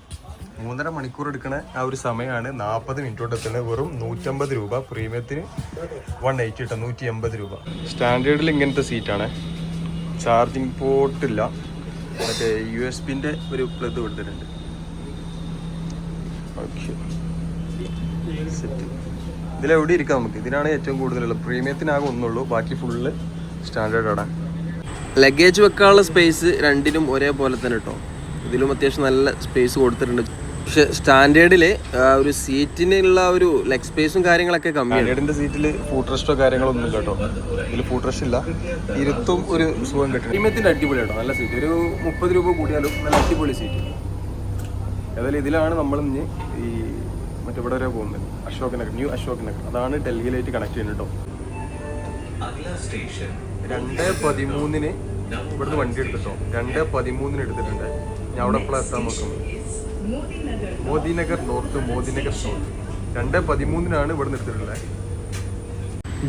മൂന്നര മണിക്കൂർ എടുക്കണ ആ ഒരു സമയമാണ് നാൽപ്പത് മിനിറ്റ് കൊണ്ട് എത്തുന്നത്. വെറും നൂറ്റമ്പത് രൂപ. പ്രീമിയത്തിന് വൺ എയ്റ്റി കേട്ടോ നൂറ്റി എൺപത് രൂപ. സ്റ്റാൻഡേർഡിൽ ഇങ്ങനത്തെ സീറ്റാണ് ചാർജിങ് പോർട്ടില്ല മറ്റേ യു എസ് പിന്റെ ഒരു പ്ലഗ് കൊടുത്തിട്ടുണ്ട്. ഓക്കെ സെറ്റ് ഇതിലെവിടെ ഇരിക്കാം നമുക്ക്? ഇതിനാണ് ഏറ്റവും കൂടുതലുള്ളത് പ്രീമിയത്തിനാകെ ഒന്നുള്ളൂ. ബാക്കി ഫുള്ള് സ്റ്റാൻഡേർഡ് ആണ്. ലഗേജ് വെക്കാനുള്ള സ്പേസ് രണ്ടിനും ഒരേപോലെ തന്നെ കേട്ടോ ഇതിലും അത്യാവശ്യം നല്ല സ്പേസ് കൊടുത്തിട്ടുണ്ട്. പക്ഷെ സ്റ്റാൻഡേർഡിൽ ഒരു സീറ്റിനുള്ള ഒരു ലെഗ് സ്പേസും കാര്യങ്ങളൊക്കെ കമ്മിയാണ്. സ്റ്റാൻഡേർഡിന്റെ സീറ്റിൽ ഫുഡ് റെസ്റ്റോ കാര്യങ്ങളൊന്നും ഇല്ല കേട്ടോ ഇതിൽ ഫുഡ് റെസ്റ്റ് ഇല്ല. ഇരുത്തും ഒരു സുഖം കിട്ടും. പ്രീമിയത്തിന്റെ അടിപൊളി കേട്ടോ നല്ല സീറ്റ് ഒരു മുപ്പത് രൂപ കൂടിയാലും നല്ല അടിപൊളി സീറ്റ് ഏതായാലും ഇതിലാണ് നമ്മൾ ഇനി ഈ മറ്റെവിടെ വരെ പോകുന്നത്? അശോക് നഗർ ന്യൂ അശോക് നഗർ അതാണ് ഡൽഹിയിലേക്ക് കണക്ട് ചെയ്യുന്നത് കേട്ടോ രണ്ട് പതിമൂന്നിന് ഇവിടുന്ന് വണ്ടി എടുത്തിട്ടോ രണ്ട് പതിമൂന്നിന് എടുത്തിട്ടുണ്ട്. ഞാൻ അവിടെ എപ്പോഴാണ് എത്താൻ നോക്കുന്നത്? Modinagar north Modinagar south. രണ്ട് പതിമൂന്നിനാണ് ഇവിടുന്ന് എടുത്തിട്ടുള്ളത്.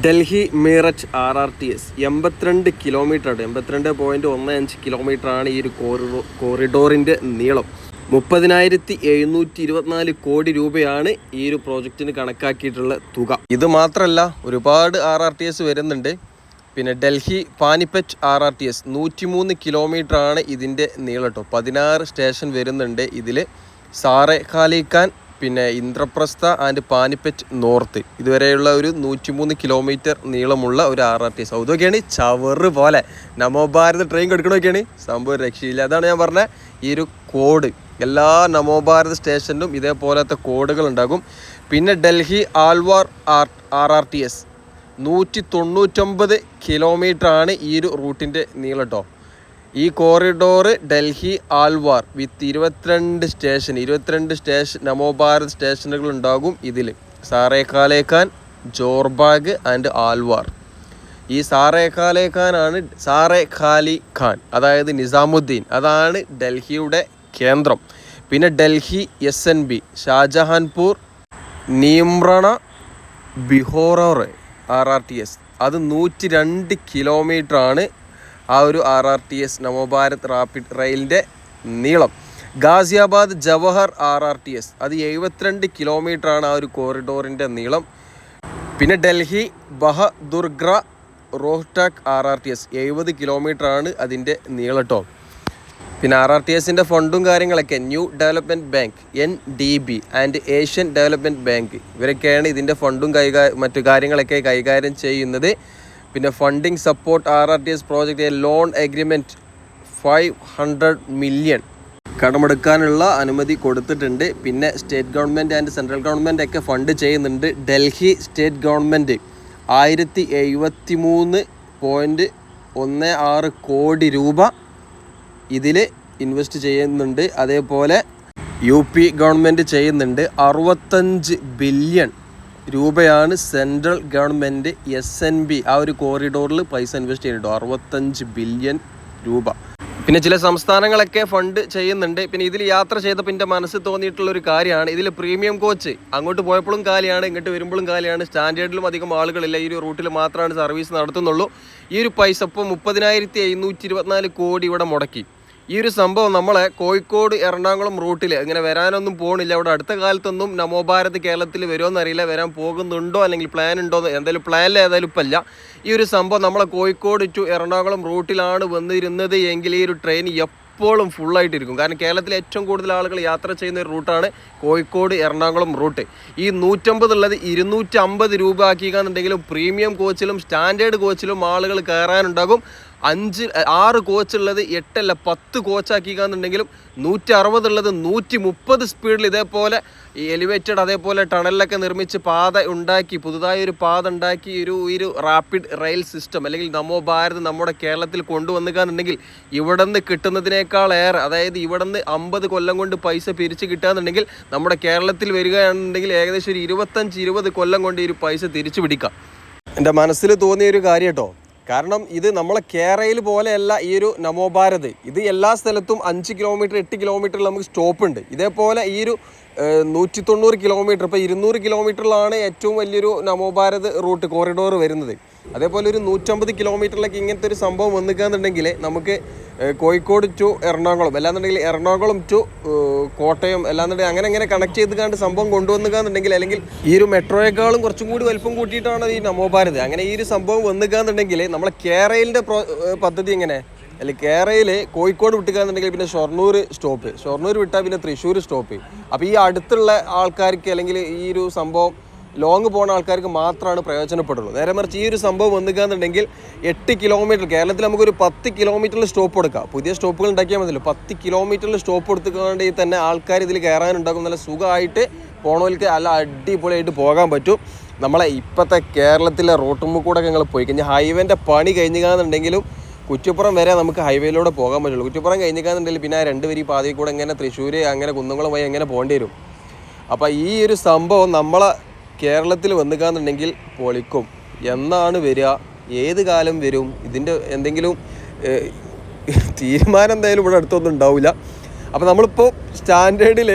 Delhi Meerut R R T S. എൺപത്തിരണ്ട് കിലോമീറ്റർ ആണ് എൺപത്തിരണ്ട് പോയിന്റ് ഒന്ന് അഞ്ച് കിലോമീറ്റർ ആണ് ഈ ഒരു കോറിഡോ കോറിഡോറിന്റെ നീളം. മുപ്പതിനായിരത്തി എഴുന്നൂറ്റി ഇരുപത്തിനാല് കോടി രൂപയാണ് ഈ ഒരു പ്രോജക്റ്റിന് കണക്കാക്കിയിട്ടുള്ള തുക. ഇത് മാത്രമല്ല ഒരുപാട് ആർ ആർ ടി എസ് വരുന്നുണ്ട്. പിന്നെ Delhi Panipat R R T S നൂറ്റിമൂന്ന് kilometre ആണ് ഇതിന്റെ നീളം കേട്ടോ പതിനാറ് സ്റ്റേഷൻ വരുന്നുണ്ട് ഇതിൽ സാറെ കാലിക്കാൻ പിന്നെ ഇന്ദ്രപ്രസ്ഥ ആൻഡ് പാനിപ്പറ്റ് നോർത്ത്. ഇതുവരെയുള്ള ഒരു നൂറ്റിമൂന്ന് കിലോമീറ്റർ നീളമുള്ള ഒരു ആർ ആർ ടി എസ്. അതൊക്കെയാണ് ചവറ് പോലെ. നമോ ഭാരത് ട്രെയിൻ കൊടുക്കണമൊക്കെയാണ് സംഭവം രക്ഷയില്ല. അതാണ് ഞാൻ പറഞ്ഞ. ഈ ഒരു കോഡ് എല്ലാ നമോഭാരത് സ്റ്റേഷനിലും ഇതേപോലത്തെ കോഡുകൾ ഉണ്ടാകും പിന്നെ Delhi Alwar R R R T S നൂറ്റി തൊണ്ണൂറ്റൊമ്പത് കിലോമീറ്റർ ആണ് ഈ ഒരു റൂട്ടിന്റെ നീളം കേട്ടോ. ഈ കോറിഡോർ ഡൽഹി ആൽവാർ വിത്ത് ഇരുപത്തിരണ്ട് സ്റ്റേഷൻ ഇരുപത്തിരണ്ട് സ്റ്റേഷൻ നമോഭാരത് സ്റ്റേഷനുകൾ ഉണ്ടാകും ഇതിൽ സാറേക്കാലേക്കാൻ ജോർബാഗ് ആൻഡ് ആൽവാർ. ഈ സാറേ ഖാൻ സാറേ ഖാലി ഖാൻ അതായത് നിസാമുദ്ദീൻ. അതാണ് ഡൽഹിയുടെ കേന്ദ്രം. പിന്നെ Delhi S N B Shahjahanpur Neemrana Behror R R T S. അത് നൂറ്റി രണ്ട് കിലോമീറ്റർ ആണ് ആ ഒരു R R T S Navbharat rapid റെയിലിന്റെ നീളം. Ghaziabad Jewar R R T S. അത് എഴുപത്തിരണ്ട് കിലോമീറ്റർ ആണ് ആ ഒരു കോറിഡോറിന്റെ നീളം. പിന്നെ Delhi Bahadurgarh Rohtak R R T S. എഴുപത് കിലോമീറ്റർ ആണ് അതിന്റെ നീളട്ടോ പിന്നെ ആർ ആർ ടി എസിന്റെ ഫണ്ടും കാര്യങ്ങളൊക്കെ new development bank N D B and Asian development bank ഇവരൊക്കെയാണ് ഇതിന്റെ ഫണ്ടും കൈകാ മറ്റു കാര്യങ്ങളൊക്കെ കൈകാര്യം ചെയ്യുന്നത്. പിന്നെ funding support R R T S project loan agreement five hundred million. കടമെടുക്കാനുള്ള അനുമതി കൊടുത്തിട്ടുണ്ട്. പിന്നെ state government and central government ഒക്കെ ഫണ്ട് ചെയ്യുന്നുണ്ട്. ഡൽഹി സ്റ്റേറ്റ് ഗവൺമെന്റ് ആയിരത്തി എഴുപത്തി മൂന്ന് പോയിന്റ് ഒന്ന് ആറ് കോടി രൂപ. ഇതിൽ ഇൻവെസ്റ്റ് ചെയ്യുന്നുണ്ട്. അതേപോലെ യു പി ഗവൺമെന്റ് ചെയ്യുന്നുണ്ട്. അറുപത്തഞ്ച് ബില്യൺ രൂപയാണ് central government S N B ആ ഒരു കോറിഡോറിൽ പൈസ ഇൻവെസ്റ്റ് ചെയ്യുന്നുണ്ട്. അറുപത്തഞ്ച് ബില്യൺ രൂപ. പിന്നെ ചില സംസ്ഥാനങ്ങളൊക്കെ ഫണ്ട് ചെയ്യുന്നുണ്ട്. പിന്നെ ഇതിൽ യാത്ര ചെയ്തപ്പോൾ എന്റെ മനസ്സിൽ തോന്നിയിട്ടുള്ള ഒരു കാര്യമാണ്. ഇതിൽ പ്രീമിയം കോച്ച് അങ്ങോട്ട് പോയപ്പോഴും കാലിയാണ് ഇങ്ങോട്ട് വരുമ്പോഴും കാലിയാണ്. സ്റ്റാൻഡേർഡിലും അധികം ആളുകളില്ല. ഈ ഒരു റൂട്ടിൽ മാത്രമാണ് സർവീസ് നടത്തുന്നുള്ളൂ. ഈ ഒരു പൈസ ഇപ്പോൾ മുപ്പതിനായിരത്തി എഴുന്നൂറ്റി ഇരുപത്തിനാല് കോടി ഇവിടെ മുടക്കി. ഈ ഒരു സംഭവം നമ്മളെ കോഴിക്കോട് എറണാകുളം റൂട്ടിൽ ഇങ്ങനെ വരാനൊന്നും പോകണില്ല അവിടെ അടുത്ത കാലത്തൊന്നും നമോഭാരത് കേരളത്തിൽ വരുമോ അറിയില്ല വരാൻ പോകുന്നുണ്ടോ അല്ലെങ്കിൽ പ്ലാൻ ഉണ്ടോ എന്തായാലും പ്ലാനിൽ ഏതായാലും ഇപ്പം ഇല്ല ഈ ഒരു സംഭവം നമ്മളെ കോഴിക്കോട് ടു എറണാകുളം റൂട്ടിലാണ് വന്നിരുന്നത് എങ്കിൽ ഈ ഒരു ട്രെയിൻ എപ്പോഴും ഫുള്ളായിട്ടിരിക്കും കാരണം കേരളത്തിലെ ഏറ്റവും കൂടുതൽ ആളുകൾ യാത്ര ചെയ്യുന്ന ഒരു റൂട്ടാണ് കോഴിക്കോട് എറണാകുളം റൂട്ട്. ഈ നൂറ്റമ്പത് ഉള്ളത് ഇരുന്നൂറ്റമ്പത് രൂപ ആക്കിക്കാന്നുണ്ടെങ്കിലും പ്രീമിയം കോച്ചിലും സ്റ്റാൻഡേർഡ് കോച്ചിലും ആളുകൾ കയറാനുണ്ടാകും. അഞ്ച് ആറ് കോച്ചുള്ളത് എട്ടല്ല പത്ത് കോച്ചാക്കിക്കാന്നുണ്ടെങ്കിലും നൂറ്റി അറുപതുള്ളത് നൂറ്റി മുപ്പത് സ്പീഡിൽ ഇതേപോലെ ഈ എലിവേറ്റഡ് അതേപോലെ ടണലിലൊക്കെ നിർമ്മിച്ച് പാത ഉണ്ടാക്കി പുതുതായി ഒരു പാത ഉണ്ടാക്കി ഒരു ഒരു റാപ്പിഡ് റെയിൽ സിസ്റ്റം അല്ലെങ്കിൽ നമോ ഭാരത് നമ്മുടെ കേരളത്തിൽ കൊണ്ടുവന്നുകാന്നുണ്ടെങ്കിൽ ഇവിടെ നിന്ന് കിട്ടുന്നതിനേക്കാൾ ഏറെ അതായത് ഇവിടെ നിന്ന് അമ്പത് കൊല്ലം കൊണ്ട് പൈസ പിരിച്ച് കിട്ടുകയെന്നുണ്ടെങ്കിൽ നമ്മുടെ കേരളത്തിൽ വരികയാണെന്നുണ്ടെങ്കിൽ ഏകദേശം ഒരു ഇരുപത്തഞ്ച് ഇരുപത് കൊല്ലം കൊണ്ട് ഈ ഒരു പൈസ തിരിച്ചു പിടിക്കാം. എന്റെ മനസ്സിൽ തോന്നിയ ഒരു കാര്യം കേട്ടോ. കാരണം ഇത് നമ്മളെ കേരയിൽ പോലെയല്ല ഈ ഒരു നമോഭാരത് ഇത് എല്ലാ സ്ഥലത്തും അഞ്ച് കിലോമീറ്റർ എട്ട് കിലോമീറ്ററിൽ നമുക്ക് സ്റ്റോപ്പ് ഉണ്ട്. ഇതേപോലെ ഈ ഒരു നൂറ്റി തൊണ്ണൂറ് കിലോമീറ്റർ ഇപ്പോൾ ഇരുന്നൂറ് കിലോമീറ്ററിലാണ് ഏറ്റവും വലിയൊരു നവോഭാരത് റൂട്ട് കോറിഡോർ വരുന്നത്. അതേപോലെ ഒരു നൂറ്റമ്പത് കിലോമീറ്ററിലൊക്കെ ഇങ്ങനത്തെ ഒരു സംഭവം വന്നിക്കാന്നുണ്ടെങ്കിൽ നമുക്ക് കോഴിക്കോട് ടു എറണാകുളം അല്ലാന്നുണ്ടെങ്കിൽ എറണാകുളം ടു കോട്ടയം അല്ലാന്നുണ്ടെങ്കിൽ അങ്ങനെ അങ്ങനെ കണക്ട് ചെയ്ത് കണ്ട് സംഭവം കൊണ്ടുവന്നുകാന്നുണ്ടെങ്കിൽ അല്ലെങ്കിൽ ഈ ഒരു മെട്രോയേക്കാളും കുറച്ചും കൂടി വലിപ്പം കൂട്ടിയിട്ടാണ് ഈ നമോഭാരത് അങ്ങനെ ഈ ഒരു സംഭവം വന്നുകാന്നുണ്ടെങ്കിൽ നമ്മളെ കേരളിന്റെ പദ്ധതി എങ്ങനെ? അല്ലെ കേരളയിൽ കോഴിക്കോട് വിട്ടുകയെന്നുണ്ടെങ്കിൽ പിന്നെ ഷൊർണൂർ സ്റ്റോപ്പ് ഷൊർണൂർ വിട്ടാൽ പിന്നെ തൃശ്ശൂർ സ്റ്റോപ്പ് അപ്പോൾ ഈ അടുത്തുള്ള ആൾക്കാർക്ക് അല്ലെങ്കിൽ ഈ ഒരു സംഭവം ലോങ് പോകുന്ന ആൾക്കാർക്ക് മാത്രമാണ് പ്രയോജനപ്പെടുള്ളൂ. നേരെ മറിച്ച് ഈ ഒരു സംഭവം വന്നിക്കാന്നുണ്ടെങ്കിൽ എട്ട് കിലോമീറ്റർ കേരളത്തിൽ നമുക്കൊരു പത്ത് കിലോമീറ്ററിൽ സ്റ്റോപ്പ് കൊടുക്കാം പുതിയ സ്റ്റോപ്പുകൾ ഉണ്ടാക്കിയാൽ മതിയല്ലോ. പത്ത് കിലോമീറ്ററിൽ സ്റ്റോപ്പ് കൊടുത്തുകൊണ്ടെങ്കിൽ തന്നെ ആൾക്കാർ ഇതിൽ കയറാനുണ്ടാകും നല്ല സുഖമായിട്ട് പോണവർക്ക് നല്ല അടിപൊളിയായിട്ട് പോകാൻ പറ്റും. നമ്മളെ ഇപ്പോഴത്തെ കേരളത്തിലെ റോട്ടുമ്പ് കൂടെ ഞങ്ങൾ പോയി കഴിഞ്ഞാൽ ഹൈവേന്റെ പണി കഴിഞ്ഞാന്നുണ്ടെങ്കിലും കുറ്റിപ്പുറം വരെ നമുക്ക് ഹൈവേയിലൂടെ പോകാൻ പറ്റുള്ളൂ. കുറ്റിപ്പുറം കഴിഞ്ഞിക്കാന്നുണ്ടെങ്കിൽ പിന്നെ ആ രണ്ട് വരി പാതയിൽ കൂടെ ഇങ്ങനെ തൃശ്ശൂർ അങ്ങനെ കുന്നുങ്ങളും പോയി എങ്ങനെ പോകേണ്ടി വരും. അപ്പോൾ ഈ ഒരു സംഭവം നമ്മളെ കേരളത്തിൽ വന്നുകാന്നുണ്ടെങ്കിൽ പൊളിക്കും. എന്നാണ് വരിക? ഏത് കാലം വരും? ഇതിന്റെ എന്തെങ്കിലും തീരുമാനം എന്തായാലും ഇവിടെ അടുത്തൊന്നും ഉണ്ടാവില്ല. അപ്പോൾ നമ്മളിപ്പോൾ സ്റ്റാൻഡേർഡിൽ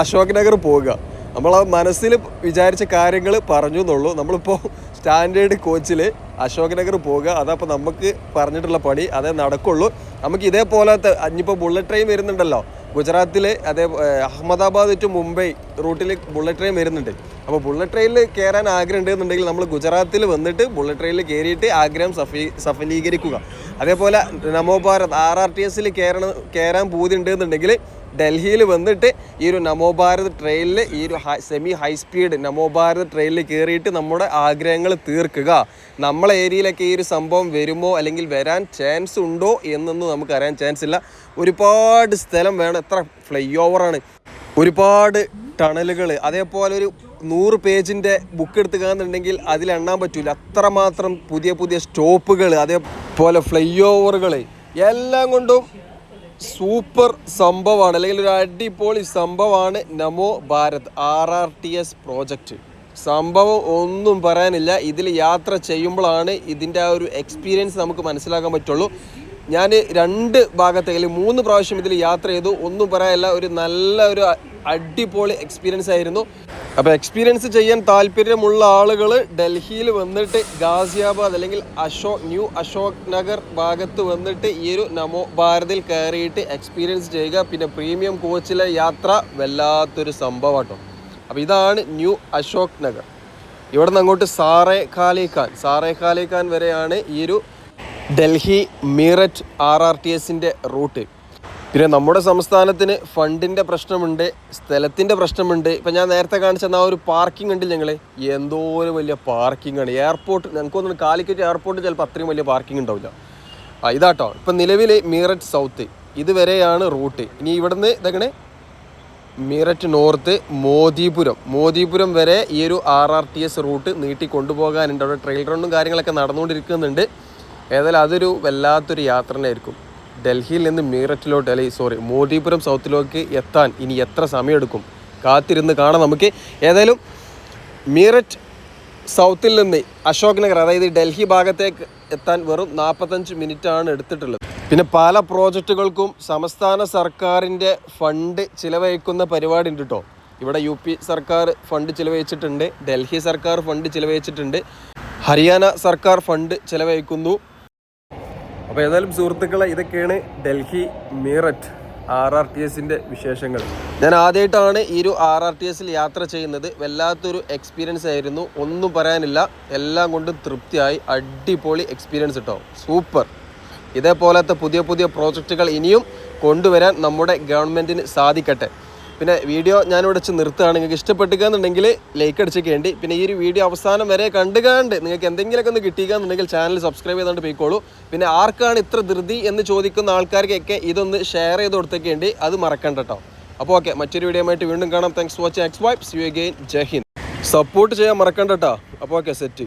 അശോക് നഗർ പോവുക. നമ്മൾ ആ മനസ്സിൽ വിചാരിച്ച കാര്യങ്ങൾ പറഞ്ഞു എന്നുള്ളൂ നമ്മളിപ്പോൾ സ്റ്റാൻഡേർഡ് കോച്ചിൽ അശോക് നഗർ പോവുക. അതപ്പോൾ നമുക്ക് പറഞ്ഞിട്ടുള്ള പണി അതേ നടക്കുള്ളൂ. നമുക്ക് ഇതേപോലത്തെ ഇനിയിപ്പോൾ ബുള്ളറ്റ് ട്രെയിൻ വരുന്നുണ്ടല്ലോ. ഗുജറാത്തിൽ അതേ അഹമ്മദാബാദ് ടു മുംബൈ റൂട്ടിൽ ബുള്ളറ്റ് ട്രെയിൻ വരുന്നുണ്ട്. അപ്പോൾ ബുള്ളറ്റ് ട്രെയിനിൽ കയറാൻ ആഗ്രഹം ഉണ്ടെന്നുണ്ടെങ്കിൽ നമ്മൾ ഗുജറാത്തിൽ വന്നിട്ട് ബുള്ളറ്റ് ട്രെയിനിൽ കയറിയിട്ട് ആഗ്രഹം സഫീ സഫലീകരിക്കുക. അതേപോലെ Namo Bharat R R T എസിൽ കയറണം കയറാൻ പൂതി ഉണ്ടെന്നുണ്ടെങ്കിൽ ഡൽഹിയിൽ വന്നിട്ട് ഈ ഒരു നമോ ഭാരത് ട്രെയിനിൽ ഈ ഒരു semi high speed Namo Bharat ട്രെയിനിൽ കയറിയിട്ട് നമ്മുടെ ആഗ്രഹങ്ങൾ തീർക്കുക. നമ്മളെ ഏരിയയിലൊക്കെ ഈ ഒരു സംഭവം വരുമോ അല്ലെങ്കിൽ വരാൻ ചാൻസ് ഉണ്ടോ എന്നൊന്നും നമുക്ക് അറിയാൻ ചാൻസ് ഇല്ല. ഒരുപാട് സ്ഥലം വേണം. എത്ര ഫ്ലൈ ഓവറാണ് ഒരുപാട് ടണലുകൾ അതേപോലെ ഒരു നൂറ് പേജിന്റെ ബുക്ക് എടുത്തുകാന്നുണ്ടെങ്കിൽ അതിൽ പറ്റില്ല പറ്റൂല. അത്രമാത്രം പുതിയ പുതിയ സ്റ്റോപ്പുകൾ അതേപോലെ ഫ്ലൈ ഓവറുകൾ എല്ലാം കൊണ്ടും സൂപ്പർ സംഭവമാണ് അല്ലെങ്കിൽ ഒരു അടിപൊളി സംഭവമാണ് Namo Bharat R R T S project. സംഭവം ഒന്നും പറയാനില്ല ഇതിൽ യാത്ര ചെയ്യുമ്പോഴാണ് ഇതിന്റെ ആ ഒരു എക്സ്പീരിയൻസ് നമുക്ക് മനസ്സിലാക്കാൻ പറ്റുള്ളൂ. ഞാൻ രണ്ട് ഭാഗത്തെ അല്ലെങ്കിൽ മൂന്ന് പ്രാവശ്യം ഇതിൽ യാത്ര ചെയ്തു. ഒന്നും പറയാനില്ല ഒരു നല്ല ഒരു അടിപൊളി എക്സ്പീരിയൻസ് ആയിരുന്നു. അപ്പോൾ എക്സ്പീരിയൻസ് ചെയ്യാൻ താല്പര്യമുള്ള ആളുകൾ ഡൽഹിയിൽ വന്നിട്ട് ഗാസിയാബാദ് അല്ലെങ്കിൽ അശോക് ന്യൂ അശോക് നഗർ ഭാഗത്ത് വന്നിട്ട് ഈ ഒരു നമോ ഭാരതിൽ കയറിയിട്ട് എക്സ്പീരിയൻസ് ചെയ്യുക. പിന്നെ പ്രീമിയം കോച്ചിലെ യാത്ര വല്ലാത്തൊരു സംഭവം അപ്പോൾ ഇതാണ് ന്യൂ അശോക് നഗർ. ഇവിടെ നിന്ന് അങ്ങോട്ട് സാറേ ഖാലിഖാൻ സാറേ ഖാലിഖാൻ വരെയാണ് ഈ ഒരു Delhi Meerut R R T എസിന്റെ റൂട്ട്. പിന്നെ നമ്മുടെ സംസ്ഥാനത്തിന് ഫണ്ടിന്റെ പ്രശ്നമുണ്ട് സ്ഥലത്തിന്റെ പ്രശ്നമുണ്ട്. ഇപ്പം ഞാൻ നേരത്തെ കാണിച്ച ആ ഒരു പാർക്കിംഗ് ഉണ്ട് ഞങ്ങൾ എന്തോ ഒരു വലിയ പാർക്കിംഗ് ആണ്. എയർപോർട്ട് ഞങ്ങൾക്ക് തോന്നുന്നു കാലിക്കറ്റ് എയർപോർട്ട് ചിലപ്പോൾ അത്രയും വലിയ പാർക്കിംഗ് ഉണ്ടാവില്ല. ആ ഇതാട്ടോ. ഇപ്പം നിലവിൽ മീററ്റ് സൗത്ത് ഇതുവരെയാണ് റൂട്ട്. ഇനി ഇവിടുന്ന് ഇതെങ്ങനെ? മീററ്റ് നോർത്ത് മോദിപുരം. മോദിപുരം വരെ ഈ ഒരു R R T S route നീട്ടി കൊണ്ടുപോകാനുണ്ട്. അവിടെ ട്രെയിൽ റണ്ണും കാര്യങ്ങളൊക്കെ നടന്നുകൊണ്ടിരിക്കുന്നുണ്ട്. ഏതായാലും അതൊരു വല്ലാത്തൊരു യാത്ര തന്നെയായിരിക്കും ഡൽഹിയിൽ നിന്ന് മീററ്റിലോട്ട് അല്ലെങ്കിൽ സോറി മോദിപുരം സൗത്തിലേക്ക് എത്താൻ ഇനി എത്ര സമയമെടുക്കും? കാത്തിരുന്ന് കാണാം നമുക്ക്. ഏതായാലും മീററ്റ് സൗത്തിൽ നിന്ന് അശോക് നഗർ അതായത് ഡൽഹി ഭാഗത്തേക്ക് എത്താൻ വെറും നാൽപ്പത്തഞ്ച് മിനിറ്റ് ആണ് എടുത്തിട്ടുള്ളത്. പിന്നെ പല പ്രോജക്റ്റുകൾക്കും സംസ്ഥാന സർക്കാരിന്റെ ഫണ്ട് ചിലവഴിക്കുന്ന പരിപാടി ഉണ്ട് കേട്ടോ. ഇവിടെ യു പി സർക്കാർ ഫണ്ട് ചിലവഴിച്ചിട്ടുണ്ട് ഡൽഹി സർക്കാർ ഫണ്ട് ചിലവഴിച്ചിട്ടുണ്ട്. ഹരിയാന സർക്കാർ ഫണ്ട് ചിലവഴിക്കുന്നു. അപ്പോൾ ഏതായാലും സുഹൃത്തുക്കളെ ഇതൊക്കെയാണ് Delhi Meerut R R T എസിന്റെ വിശേഷങ്ങൾ. ഞാൻ ആദ്യമായിട്ടാണ് ഈ ഒരു ആർ ആർ ടി എസിൽ യാത്ര ചെയ്യുന്നത്. വല്ലാത്തൊരു എക്സ്പീരിയൻസ് ആയിരുന്നു. ഒന്നും പറയാനില്ല. എല്ലാം കൊണ്ടും തൃപ്തിയായി. അടിപൊളി എക്സ്പീരിയൻസ് കേട്ടോ സൂപ്പർ ഇതേപോലത്തെ പുതിയ പുതിയ പ്രോജക്റ്റുകൾ ഇനിയും കൊണ്ടുവരാൻ നമ്മുടെ ഗവൺമെന്റിന് സാധിക്കട്ടെ. പിന്നെ വീഡിയോ ഞാനിവിടെ വെച്ച് നിർത്തുകയാണ്. നിങ്ങൾക്ക് ഇഷ്ടപ്പെട്ടുകയെന്നുണ്ടെങ്കിൽ ലൈക്ക് അടിച്ചേക്കേണ്ടി പിന്നെ ഈ ഒരു വീഡിയോ അവസാനം വരെ കണ്ടുകാണ്ട് നിങ്ങൾക്ക് എന്തെങ്കിലുമൊക്കെ ഒന്ന് കിട്ടിയിക്കാന്നുണ്ടെങ്കിൽ ചാനൽ സബ്സ്ക്രൈബ് ചെയ്തുകൊണ്ട് പോയിക്കോളൂ. പിന്നെ ആർക്കാണ് ഇത്ര ധൃതി എന്ന് ചോദിക്കുന്ന ആൾക്കാർക്കൊക്കെ ഇതൊന്ന് ഷെയർ ചെയ്ത് കൊടുത്തേക്കേണ്ടി അത് മറക്കണ്ട കേട്ടോ അപ്പോൾ ഓക്കെ മറ്റൊരു വീഡിയോ ആയിട്ട് വീണ്ടും കാണാം. Thanks watching X vibes you again Jai Hind. Support ചെയ്യാൻ മറക്കണ്ട കേട്ടോ അപ്പോൾ ഓക്കെ സെറ്റ്